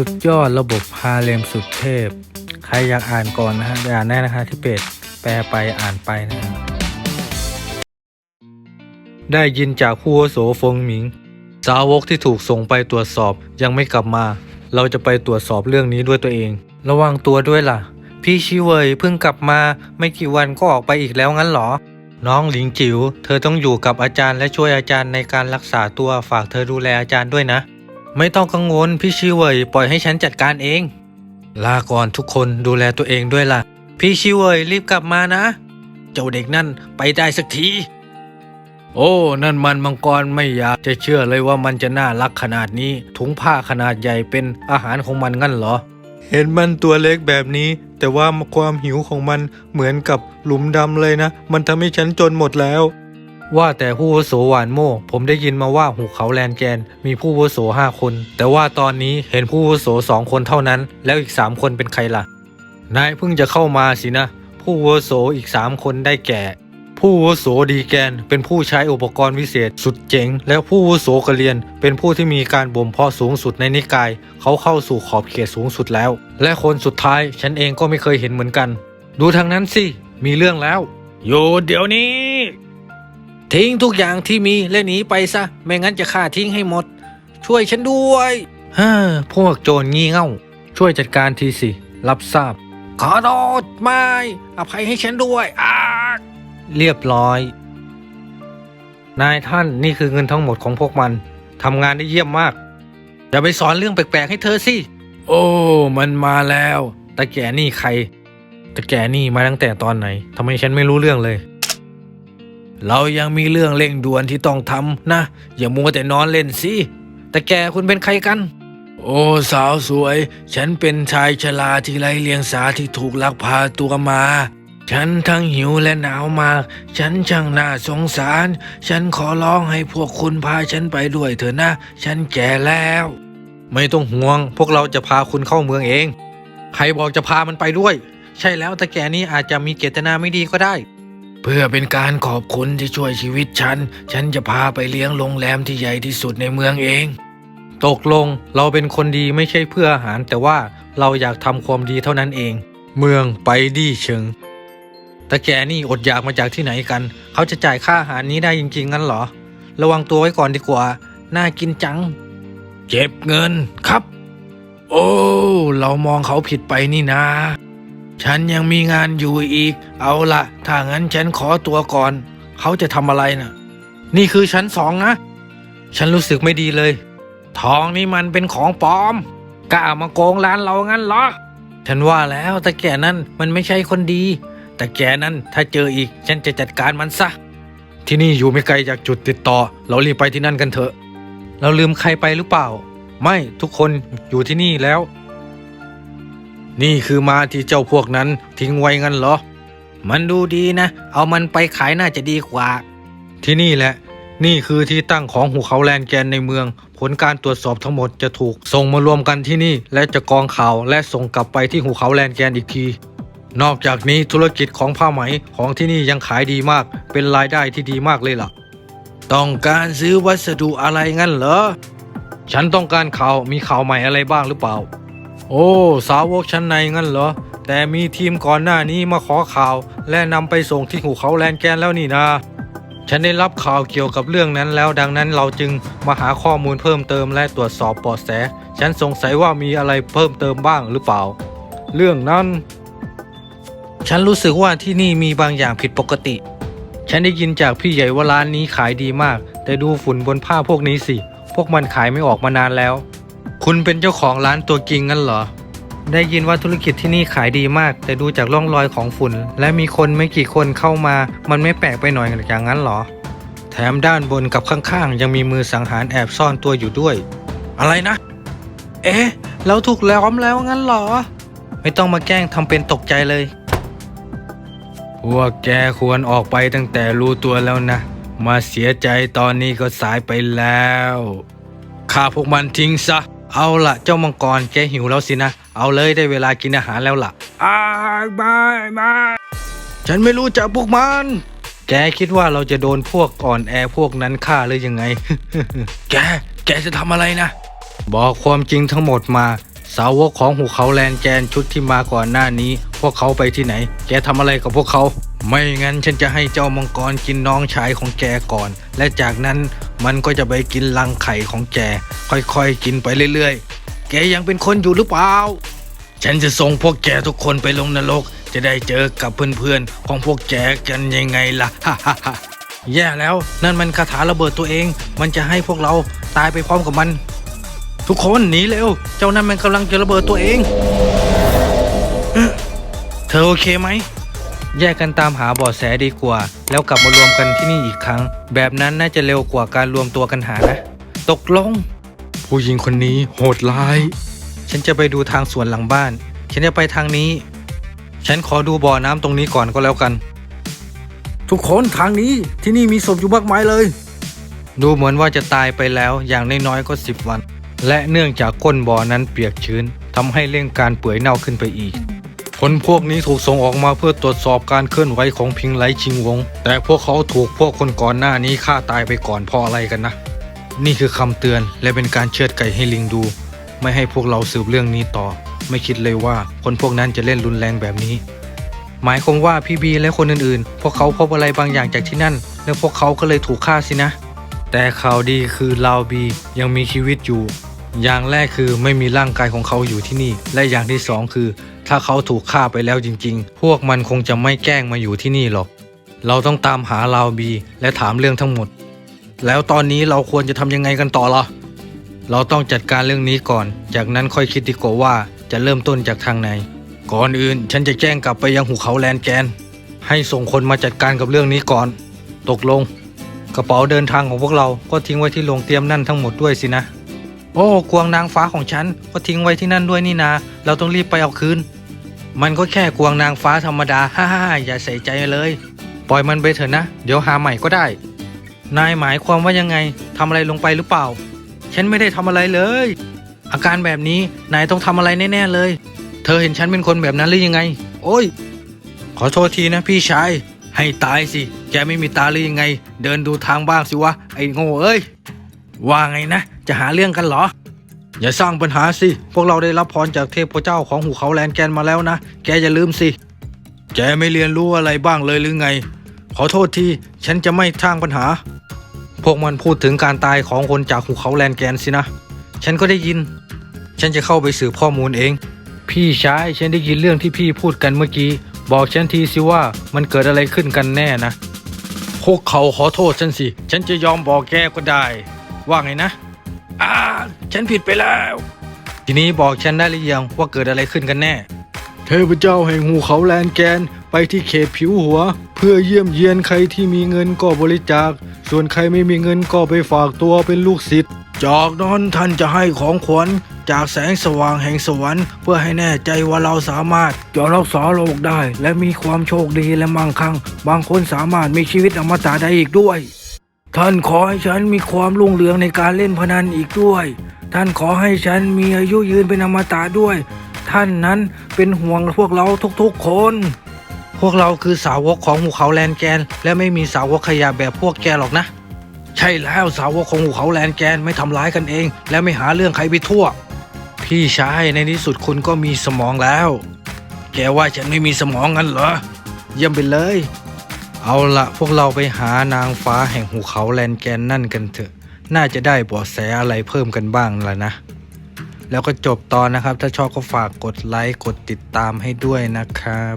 สุดยอดระบบฮาเลมสุดเทพ ใครอยากอ่านก่อนนะฮะไปอ่านได้นะคะที่เพจแปลไปอ่านไปนะฮะได้ยินจากผู้อาวุโสฟงหมิง สาวกที่ถูกส่งไปตรวจสอบยังไม่กลับมา เราจะไปตรวจสอบเรื่องนี้ด้วยตัวเอง ระวังตัวด้วยล่ะ พี่ชิเวยเพิ่งกลับมาไม่กี่วันก็ออกไปอีกแล้วงั้นเหรอ น้องหลิงจิว๋วเธอต้องอยู่กับอาจารย์และช่วยอาจารย์ในการรักษาตัวฝากเธอดูแลอาจารย์ด้วยนะ ไม่ต้องกังวลพี่ชิเวยปล่อยให้ฉันจัดการเอง ลาก่อนทุกคนดูแลตัวเองด้วยล่ะ พี่ชิเวยรีบกลับมานะ เจ้าเด็กนั่นไปได้สักที โอ้ นั่นมันมังกรไม่อยากจะเชื่อเลยว่ามันจะน่ารักขนาดนี้ ถุงผ้าขนาดใหญ่เป็นอาหารของมันงั้นเหรอ เห็นมันตัวเล็กแบบนี้ แต่ว่าความหิวของมันเหมือนกับหลุมดำเลยนะ มันทำให้ฉันจนหมดแล้ว ว่าแต่ผู้วุโสหวานโม่ ผมได้ยินมาว่าหุบเขาแลนแกน มีผู้วุโสห้าคน แต่ว่าตอนนี้เห็นผู้วุโสสองคนเท่านั้น แล้วอีกสามคนเป็นใครล่ะ นายเพิ่งจะเข้ามาสินะ ผู้วุโสอีกสามคนได้แก่ ผู้วุโสดีแกน เป็นผู้ใช้อุปกรณ์วิเศษสุดเจ๋ง และผู้วุโสกะเรียน เป็นผู้ที่มีการบ่มเพาะสูงสุดในนิกาย เขาเข้าสู่ขอบเขตสูงสุดแล้ว และคนสุดท้ายฉันเองก็ไม่เคยเห็นเหมือนกัน ดูทางนั้นสิมีเรื่องแล้วโยเดี๋ยวนี้ ทิ้งทุกอย่างที่มีและหนีไปซะ ไม่งั้นจะฆ่าทิ้งให้หมด ช่วยฉันด้วยฮ่าพวกโจรงี่เง่า ช่วยจัดการทีสิ รับทราบ ขอโทษไม่ อภัยให้ฉันด้วยอาเรียบร้อย นายท่านนี่คือเงินทั้งหมดของพวกมันทำงานได้เยี่ยมมาก อย่าไปสอนเรื่องแปลกๆให้เธอสิ โอ้ มันมาแล้วตาแก่นี่ใครตาแก่นี่มาตั้งแต่ตอนไหนทำไมฉันไม่รู้เรื่องเลย เรายังมีเรื่องเร่งด่วนที่ต้องทำนะ อย่ามัวแต่นอนเล่นสิ แต่แกคุณเป็นใครกัน โอ้สาวสวย ฉันเป็นชายชราที่ไร้เลียงสาที่ถูกลักพาตัวมา ฉันทั้งหิวและหนาวมาก ฉันช่างน่าสงสาร ฉันขอร้องให้พวกคุณพาฉันไปด้วยเถอะนะ ฉันแก่แล้ว ไม่ต้องห่วง พวกเราจะพาคุณเข้าเมืองเอง ใครบอกจะพามันไปด้วย ใช่แล้วแต่แกนี่อาจจะมีเจตนาไม่ดีก็ได้ เพื่อเป็นการขอบคุณที่ช่วยชีวิตฉัน ฉันจะพาไปเลี้ยงโรงแรมที่ใหญ่ที่สุดในเมืองเอง ตกลงเราเป็นคนดีไม่ใช่เพื่ออาหาร แต่ว่าเราอยากทำความดีเท่านั้นเอง เมืองไปดีเชิงแต่แกนี่อดอยากมาจากที่ไหนกัน เขาจะจ่ายค่าอาหารนี้ได้จริงๆงั้นเหรอ ระวังตัวไว้ก่อนดีกว่า น่ากินจังเก็บเงินครับ โอ้ เรามองเขาผิดไปนี่นะ ฉันยังมีงานอยู่อีก เอาละถ้างั้นฉันขอตัวก่อน เขาจะทำอะไรนะ่ะ นี่คือชั้นสองนะ ฉันรู้สึกไม่ดีเลย ทองนี่มันเป็นของปลอมกล้ามาโกงร้านเรางั้นเหรอ ฉันว่าแล้วแต่แกนั้นมันไม่ใช่คนดี แต่แกนั้นถ้าเจออีก ฉันจะจัดการมันซะ ที่นี่อยู่ไม่ไกลจากจุดติดต่อ เรารีบไปที่นั่นกันเถอะ เราลืมใครไปหรือเปล่า ไม่ทุกคนอยู่ที่นี่แล้ว นี่คือมาที่เจ้าพวกนั้นทิ้งไว้งั้นเหรอ มันดูดีนะ เอามันไปขายน่าจะดีกว่า ที่นี่แหละ นี่คือที่ตั้งของหุบเขาแลนแกนในเมือง ผลการตรวจสอบทั้งหมดจะถูก ส่งมารวมกันที่นี่ และจะกองข่าวและส่งกลับไปที่หุบเขาแลนแกนอีกที นอกจากนี้ธุรกิจของผ้าไหมของที่นี่ยังขายดีมาก เป็นรายได้ที่ดีมากเลยล่ะ ต้องการซื้อวัสดุอะไรงั้นเหรอ ฉันต้องการข่าวมีข่าวใหม่อะไรบ้างหรือเปล่า โอ้สาวกชั้นในงั้นเหรอ แต่มีทีมก่อนหน้านี้มาขอข่าว และนำไปส่งที่หูเขาแลนแกนแล้วนี่นะฉันได้รับข่าวเกี่ยวกับเรื่องนั้นแล้ว ดังนั้นเราจึงมาหาข้อมูลเพิ่มเติมและตรวจสอบเบาะแส ฉันสงสัยว่ามีอะไรเพิ่มเติมบ้างหรือเปล่า เรื่องนั้น ฉันรู้สึกว่าที่นี่มีบางอย่างผิดปกติ ฉันได้ยินจากพี่ใหญ่ว่าร้านนี้ขายดีมาก แต่ดูฝุ่นบนผ้าพวกนี้สิ พวกมันขายไม่ออกมานานแล้ว คุณเป็นเจ้าของร้านตัวจริงงั้นเหรอ ได้ยินว่าธุรกิจที่นี่ขายดีมาก แต่ดูจากร่องรอยของฝุ่น และมีคนไม่กี่คนเข้ามา มันไม่แปลกไปหน่อยอย่างนั้นเหรอ แถมด้านบนกับข้างๆ ยังมีมือสังหารแอบซ่อนตัวอยู่ด้วย อะไรนะ เอ๊ะเราถูกล้อมแล้วงั้นเหรอ ไม่ต้องมาแกล้งทำเป็นตกใจเลย พวกแกควรออกไปตั้งแต่รู้ตัวแล้วนะ มาเสียใจตอนนี้ก็สายไปแล้วฆ่าพวกมันทิ้งซะ เอาละเจ้ามังกรแกหิวแล้วสินะ เอาเลยได้เวลากินอาหารแล้วล่ะอ้าไม่ไม่ฉันไม่รู้จักพวกมัน แกคิดว่าเราจะโดนพวกอ่อนแอพวกนั้นฆ่าหรือยังไง แก แกจะทำอะไรนะ บอกความจริงทั้งหมดมา สาวกของหูเขาแลนแกนชุดที่มาก่อนหน้านี้ พวกเขาไปที่ไหน แกทำอะไรกับพวกเขา ไม่งั้นฉันจะให้เจ้ามังกรกินน้องชายของแกก่อน และจากนั้นมันก็จะไปกินรังไข่ของแก ค่อยๆ กินไปเรื่อยๆ แกยังเป็นคนอยู่หรือเปล่า ฉันจะส่งพวกแกทุกคนไปลงนรก จะได้เจอกับเพื่อนๆ ของพวกแกกันยังไงล่ะฮ่าฮ่าฮ่าแย่แล้วนั่นมันคาถาระเบิดตัวเอง มันจะให้พวกเราตายไปพร้อมกับมัน ทุกคนหนีเร็ว เจ้านั่นมันกำลังจะระเบิดตัวเอง เธอโอเคไหม แยกกันตามหาเบาะแสดีกว่า แล้วกลับมารวมกันที่นี่อีกครั้ง แบบนั้นน่าจะเร็วกว่าการรวมตัวกันหานะ ตกลง ผู้หญิงคนนี้โหดร้าย ฉันจะไปดูทางสวนหลังบ้าน ฉันจะไปทางนี้ ฉันขอดูบ่อน้ำตรงนี้ก่อนก็แล้วกัน ทุกคนทางนี้ที่นี่มีศพอยู่มากมายเลย ดูเหมือนว่าจะตายไปแล้วอย่างน้อยๆก็สิบวัน และเนื่องจากก้นบ่อนั้นเปียกชื้นทำให้เร่งการเปื่อยเน่าขึ้นไปอีก คนพวกนี้ถูกส่งออกมาเพื่อตรวจสอบการเคลื่อนไหวของพิงไลชิงวง แต่พวกเขาถูกพวกคนก่อนหน้านี้ฆ่าตายไปก่อนเพราะอะไรกันนะ นี่คือคำเตือนและเป็นการเชือดไก่ให้ลิงดู ไม่ให้พวกเราสืบเรื่องนี้ต่อ ไม่คิดเลยว่าคนพวกนั้นจะเล่นรุนแรงแบบนี้ หมายความว่าพี่บีและคนอื่นๆ พวกเขาพบอะไรบางอย่างจากที่นั่น แล้วพวกเขาก็เลยถูกฆ่าสินะ แต่ข่าวดีคือลาวบียังมีชีวิตอยู่ อย่างแรกคือไม่มีร่างกายของเขาอยู่ที่นี่ และอย่างที่สองคือ ถ้าเขาถูกฆ่าไปแล้วจริง ๆ พวกมันคงจะไม่แกล้งมาอยู่ที่นี่หรอก เราต้องตามหาลาวบี และถามเรื่องทั้งหมด แล้วตอนนี้เราควรจะทำยังไงกันต่อล่ะเราต้องจัดการเรื่องนี้ก่อน จากนั้นค่อยคิดดีกว่าว่าจะเริ่มต้นจากทางไหน ก่อนอื่นฉันจะแจ้งกลับไปยังหุเขาแลนแกน ให้ส่งคนมาจัดการกับเรื่องนี้ก่อน ตกลง กระเป๋าเดินทางของพวกเราก็ทิ้งไว้ที่โรงเตรียมนั่นทั้งหมดด้วยสินะ โอ้กวางนางฟ้าของฉันก็ทิ้งไว้ที่นั่นด้วยนี่นาเราต้องรีบไปเอาคืน มันก็แค่กวางนางฟ้าธรรมดาฮ่าฮ่าอย่าใส่ใจเลย ปล่อยมันไปเถอะนะ เดี๋ยวหาใหม่ก็ได้ นายหมายความว่ายังไงทำอะไรลงไปหรือเปล่า ฉันไม่ได้ทำอะไรเลย อาการแบบนี้นายต้องทำอะไรแน่ๆเลย เธอเห็นฉันเป็นคนแบบนั้นหรือยังไง โอ้ย ขอโทษทีนะพี่ชายให้ตายสิ แกไม่มีตาหรือยังไง เดินดูทางบ้างสิวะไอ้โง่เอ้ย ว่าไงนะ จะหาเรื่องกันเหรอ อย่าสร้างปัญหาสิ พวกเราได้รับพรจากเทพเจ้าของหูเขาแลนแกนมาแล้วนะ แกอย่าลืมสิ แกไม่เรียนรู้อะไรบ้างเลยหรือไง ขอโทษทีฉันจะไม่สร้างปัญหา พวกมันพูดถึงการตายของคนจากหูเขาแลนแกนสินะ ฉันก็ได้ยิน ฉันจะเข้าไปสืบข้อมูลเอง พี่ชายฉันได้ยินเรื่องที่พี่พูดกันเมื่อกี้ บอกฉันทีสิว่ามันเกิดอะไรขึ้นกันแน่นะพวกเขาขอโทษฉันสิ ฉันจะยอมบอกแกก็ได้ ว่าไงนะอ่าฉันผิดไปแล้ว ทีนี้บอกฉันได้หรือยังว่าเกิดอะไรขึ้นกันแน่ เทพเจ้าแห่งหูเขาแลนแกนไปที่เขตผิวหัว เพื่อเยี่ยมเยียนใครที่มีเงินก็บริจาค ส่วนใครไม่มีเงินก็ไปฝากตัวเป็นลูกศิษย์จากนั้นท่านจะให้ของขวัญจากแสงสว่างแห่งสวรรค์เพื่อให้แน่ใจว่าเราสามารถจะรักษาโรคได้ และมีความโชคดีและมั่งคั่ง บางคนสามารถมีชีวิตอมตะได้อีกด้วย ท่านขอให้ฉันมีความรุ่งเรืองในการเล่นพนันอีกด้วย ท่านขอให้ฉันมีอายุยืนเป็นอมตะด้วย ท่านนั้นเป็นห่วงพวกเราทุกๆคน พวกเราคือสาวกของหูเขาแลนแกน และไม่มีสาวกขยะแบบพวกแกหรอกนะ ใช่แล้วสาวกของหูเขาแลนแกนไม่ทำร้ายกันเอง และไม่หาเรื่องใครไปทั่ว พี่ชายในที่สุดคุณก็มีสมองแล้ว แกว่าฉันไม่มีสมองงั้นเหรอเยี่ยมไปเลย เอาละพวกเราไปหานางฟ้าแห่งหูเขาแลนแกนนั่นกันเถอะ น่าจะได้เบาะแสอะไรเพิ่มกันบ้างแล้วนะ แล้วก็จบตอนนะครับ ถ้าชอบก็ฝากกดไลค์ กดติดตามให้ด้วยนะครับ